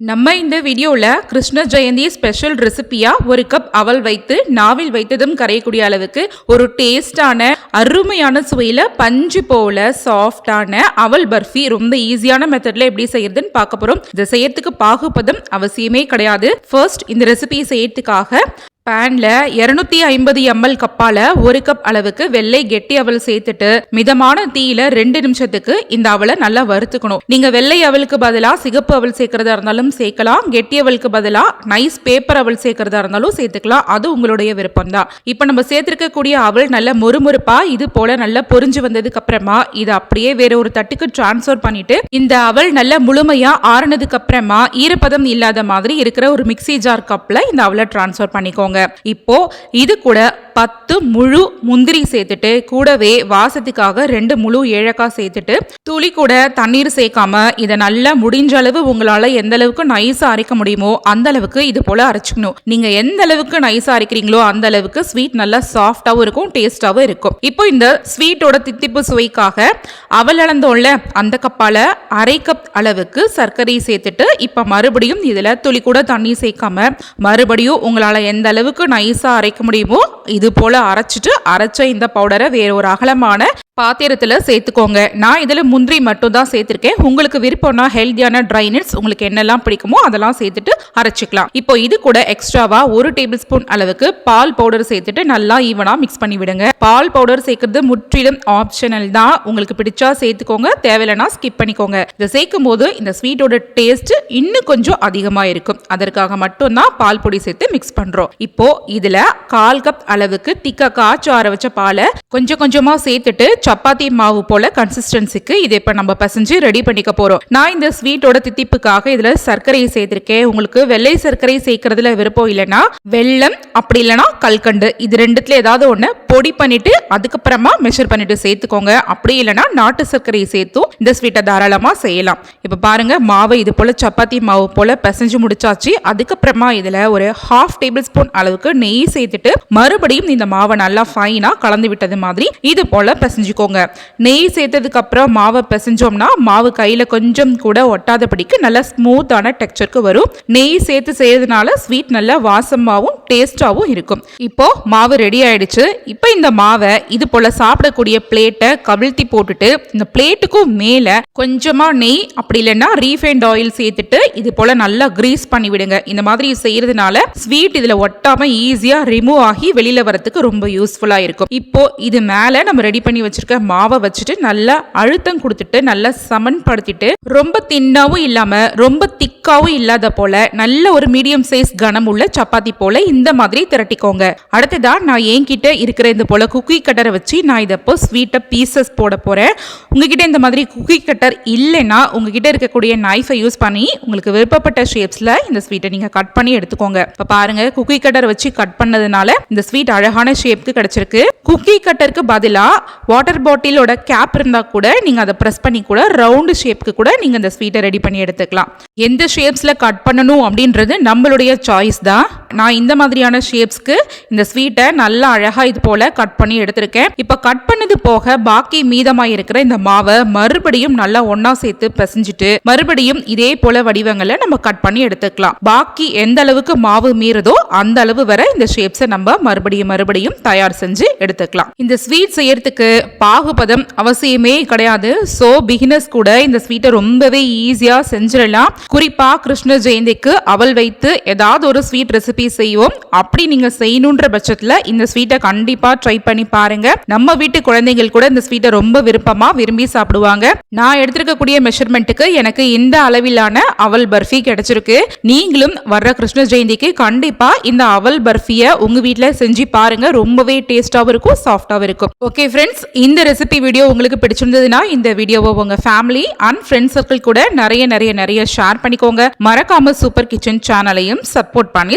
நம்ம இந்த வீடியோவில் கிருஷ்ண ஜெயந்தி ஸ்பெஷல் ரெசிபியாக ஒரு கப் அவல் வைத்து நாவில் வைத்ததும் கரையக்கூடிய அளவுக்கு ஒரு டேஸ்டான அருமையான சுவையில் பஞ்சு போல சாஃப்டான அவல் பர்ஃபி ரொம்ப ஈஸியான மெத்தடில் எப்படி செய்யறதுன்னு பார்க்க போகிறோம் இதை செய்யறதுக்கு பாகுபதம் அவசியமே கிடையாது. ஃபர்ஸ்ட் இந்த ரெசிபியை செய்யறதுக்காக பேனில் இருநூத்தி ஐம்பது எம்எல் கப்பால ஒரு கப் அளவுக்கு வெள்ளை கெட்டி அவல் சேர்த்துட்டு மிதமான தீயில ரெண்டு நிமிஷத்துக்கு இந்த அவலை நல்லா வறுத்துக்கணும். நீங்க வெள்ளை அவலுக்கு பதிலாக சிகப்பு அவல் சேர்க்கறதா இருந்தாலும் சேர்க்கலாம். கெட்டி அவலுக்கு பதிலா நைஸ் பேப்பர் அவல் சேர்க்கறதா இருந்தாலும் சேர்த்துக்கலாம். அது உங்களுடைய விருப்பம் தான் இப்ப நம்ம சேர்த்திருக்கக்கூடிய அவல் நல்ல மொறுமொறுப்பா இது போல நல்லா பொரிஞ்சு வந்ததுக்கு அப்புறமா இதை அப்படியே வேற ஒரு தட்டுக்கு டிரான்ஸ்ஃபர் பண்ணிட்டு இந்த அவல் நல்ல முழுமையா ஆறுனதுக்கு அப்புறமா ஈரப்பதம் இல்லாத மாதிரி இருக்கிற ஒரு மிக்சி ஜார் கப்ல இந்த அவலை டிரான்ஸ்ஃபர் பண்ணிக்கோங்க. இப்போ இது கூட பத்து முழு முந்திரி சேர்த்துட்டு கூடவே வாசத்துக்காக ரெண்டு முழு ஏழக்காய் சேர்த்துட்டு துளி கூட தண்ணீர் சேர்க்காம இதை நல்லா முடிஞ்ச அளவு உங்களால எந்த அளவுக்கு நைஸா அரைக்க முடியுமோ அந்த அளவுக்கு இது போல அரைச்சிக்கணும். நீங்க எந்த அளவுக்கு நைஸா அரைக்கிறீங்களோ அந்த அளவுக்கு ஸ்வீட் நல்லா சாஃப்டாவும் இருக்கும் டேஸ்டாவும் இருக்கும். இப்போ இந்த ஸ்வீட்டோட தித்திப்பு சுவைக்காக அவல் அளந்தோம்ல அந்த கப்பால அரை கப் அளவுக்கு சர்க்கரை சேர்த்துட்டு இப்போ மறுபடியும் இதில் துளி கூட தண்ணி சேர்க்காம மறுபடியும் உங்களால் எந்த அளவுக்கு நைஸாக அரைக்க முடியுமோ இது போல் அரைச்சிட்டு அரைச்ச இந்த பவுடரை வேற ஒரு அகலமான பாத்திரத்தில் சேர்த்துக்கோங்க. நான் இதில் முந்திரி மட்டும் தான் சேர்த்துருக்கேன். உங்களுக்கு விருப்பம்னா ஹெல்த்தியான ட்ரை நட்ஸ் உங்களுக்கு என்னெல்லாம் பிடிக்குமோ அதெல்லாம் சேர்த்துட்டு அரைச்சிக்கலாம். இப்போ இது கூட எக்ஸ்ட்ராவா ஒரு டேபிள் ஸ்பூன் அளவுக்கு பால் பவுடர் சேர்த்துட்டு நல்லா ஈவனாக மிக்ஸ் பண்ணி விடுங்க. பால் பவுடர் சேர்க்கறது முற்றிலும் ஆப்ஷனல் தான். உங்களுக்கு பிடிச்சா சேர்த்துக்கோங்க தேவையில்லைனா ஸ்கிப் பண்ணிக்கோங்க. இதை சேர்க்கும் போது இந்த ஸ்வீட்டோட டேஸ்ட் இன்னும் கொஞ்சம் அதிகமாக இருக்கும். அதற்காக மட்டும்தான் பால் பொடி சேர்த்து மிக்ஸ் பண்ணுறோம் இப்போ இதில் கால் கப் அளவுக்கு திக்க காய்ச்சி ஆற வச்ச பாலை கொஞ்சம் கொஞ்சமாக சேர்த்துட்டு சப்பாத்தி மாவு போல கன்சிஸ்டன்சிக்கு இதை இப்போ நம்ம பசைஞ்சு ரெடி பண்ணிக்க போகிறோம் நான் இந்த ஸ்வீட்டோட தித்திப்புக்காக இதில் சர்க்கரையை சேர்த்திருக்கேன். உங்களுக்கு வெள்ளை சர்க்கரை சேர்க்கறதுல விருப்பம் இல்லைன்னா வெள்ளம் அப்படி இல்லைன்னா கல்கண்டு. இது ரெண்டுத்துல ஏதாவது ஒன்று பொடி பண்ணிட்டு அதுக்கப்புறமா மெஷர் பண்ணிட்டு சேர்த்துக்கோங்க. அப்படி இல்லைன்னா நாட்டு சர்க்கரையை சேர்த்தும் இந்த ஸ்வீட்டை தாராளமாக செய்யலாம். இப்போ பாருங்க மாவை இது போல சப்பாத்தி மாவு போல பிசைஞ்சு முடிச்சாச்சு. அதுக்கப்புறமா இதில் ஒரு ஹாஃப் டேபிள் ஸ்பூன் அளவுக்கு நெய் சேர்த்துட்டு மறுபடியும் இந்த மாவை நல்லா ஃபைனாக கலந்து விட்டது மாதிரி இது போல பிசைஞ்சுக்கோங்க. நெய் சேர்த்ததுக்கு அப்புறம் மாவை பிசைஞ்சோம்னா மாவு கையில் கொஞ்சம் கூட ஒட்டாதபடிக்கு நல்லா ஸ்மூத்தான டெக்ஸ்சருக்கு வரும். நெய் சேர்த்து செய்யறதுனால ஸ்வீட் நல்லா வாசமாகவும் டேஸ்டாகவும் இருக்கும். இப்போ மாவு ரெடி ஆயிடுச்சு. இப்போ இந்த மாவை இது போல சாப்பிடக்கூடிய பிளேட்டை கவிழ்த்தி போட்டுட்டு இந்த பிளேட்டுக்கும் மேலே கொஞ்சமா நெய் அப்படி இல்லைன்னா ரீஃபைண்ட் ஆயில் சேர்த்துட்டு இது போல நல்லா கிரீஸ் பண்ணி விடுங்க. இந்த மாதிரி செய்யறதுனால ஸ்வீட் இதுல ஒட்டாம ஈஸியா ரிமூவ் ஆகி வெளியில வரத்துக்கு ரொம்ப யூஸ்ஃபுல்லா இருக்கும். இப்போ இது மேல நம்ம ரெடி பண்ணி வச்சு வச்சுருக்க மாவை வச்சுட்டு நல்லா அழுத்தம் கொடுத்துட்டு நல்லா சமன்படுத்திட்டு ரொம்ப தின்னாவும் இல்லாம ரொம்ப திக்காவும் இல்லாத போல நல்ல ஒரு மீடியம் சைஸ் கனம் உள்ள சப்பாத்தி போல இந்த மாதிரி திரட்டிக்கோங்க. அடுத்ததா நான் என்கிட்ட இருக்கிற இந்த போல குக்கி கட்டரை வச்சு நான் இதை இப்போ ஸ்வீட்டை பீசஸ் போட போறேன். உங்ககிட்ட இந்த மாதிரி குக்கி கட்டர் இல்லைன்னா உங்ககிட்ட இருக்கக்கூடிய நைஃபை யூஸ் பண்ணி உங்களுக்கு விருப்பப்பட்ட ஷேப்ஸ்ல இந்த ஸ்வீட்டை நீங்க கட் பண்ணி எடுத்துக்கோங்க. இப்போ பாருங்க குக்கி கட்டர் வச்சு கட் பண்ணதுனால இந்த ஸ்வீட் அழகான ஷேப்க்கு கிடைச்சிருக்கு. குக்கி கட்டருக்கு பதிலா வாட்டர் பாட்டிலோட கேப் இருந்தால் கூட நீங்கள் அதை ப்ரெஸ் பண்ணி கூட ரவுண்டு ஷேப்க்கு கூட நீங்கள் இந்த ஸ்வீட்டை ரெடி பண்ணி எடுத்துக்கலாம். எந்த ஷேப்ஸில் கட் பண்ணணும் அப்படின்றது நம்மளுடைய சாய்ஸ் தான். நான் இந்த மாதிரியான ஷேப்ஸ்க்கு இந்த ஸ்வீட்டை நல்லா அழகா இது போல கட் பண்ணி எடுத்திருக்கேன். இப்போ கட் பண்ணது போக பாக்கி மீதமாக இருக்கிற இந்த மாவை மறுபடியும் நல்லா ஒன்றா சேர்த்து பிசைஞ்சிட்டு மறுபடியும் இதே போல வடிவங்களை நம்ம கட் பண்ணி எடுத்துக்கலாம். பாக்கி எந்த அளவுக்கு மாவு மீறதோ அந்த அளவு வரை இந்த ஷேப்ஸை நம்ம மறுபடியும் மறுபடியும் தயார் செஞ்சு எடுத்துக்கலாம். இந்த ஸ்வீட் செய்யறதுக்கு பாகுபதம் அவசியமே கிடையாது. ஸோ பிகினர்ஸ் கூட இந்த ஸ்வீட்டை ரொம்பவே ஈஸியா செஞ்சிடலாம். குறிப்பாக கிருஷ்ண ஜெயந்திக்கு அவள் வைத்து ஏதாவது ஒரு ஸ்வீட் ரெசிபி செய்வோம். அப்படி நீங்க செய்யணுன்ற பட்சத்துல இந்த ஸ்வீட்டை கண்டிப்பா ட்ரை பண்ணி பாருங்க. நம்ம வீட்டு குழந்தைகள் கூட இந்த ஸ்வீட்டை ரொம்ப விருப்பமா விரும்பி சாப்பிடுவாங்க. நான் எடுத்திருக்கக்கூடிய மெஷர்மெண்ட்டுக்கு எனக்கு இந்த அளவிலான அவல் பர்ஃபி கிடைச்சிருக்கு. நீங்களும் வர்ற கிருஷ்ண ஜெயந்திக்கு கண்டிப்பா இந்த அவல் பர்ஃபியை உங்க வீட்டில் செஞ்சு பாருங்க. ரொம்பவே டேஸ்டாவும் இருக்கும் சாஃப்டாவும் இருக்கும். ஓகே ஃப்ரெண்ட்ஸ் இந்த ரெசிபி வீடியோ உங்களுக்கு பிடிச்சிருந்ததுன்னா இந்த வீடியோவை உங்க ஃபேமிலி அண்ட் ஃப்ரெண்ட்ஸ் சர்க்கிள் கூட நிறைய நிறைய நிறைய ஷேர் பண்ணிக்கோங்க. மறக்காம சூப்பர் கிச்சன் சேனலையும் சப்போர்ட் பண்ணி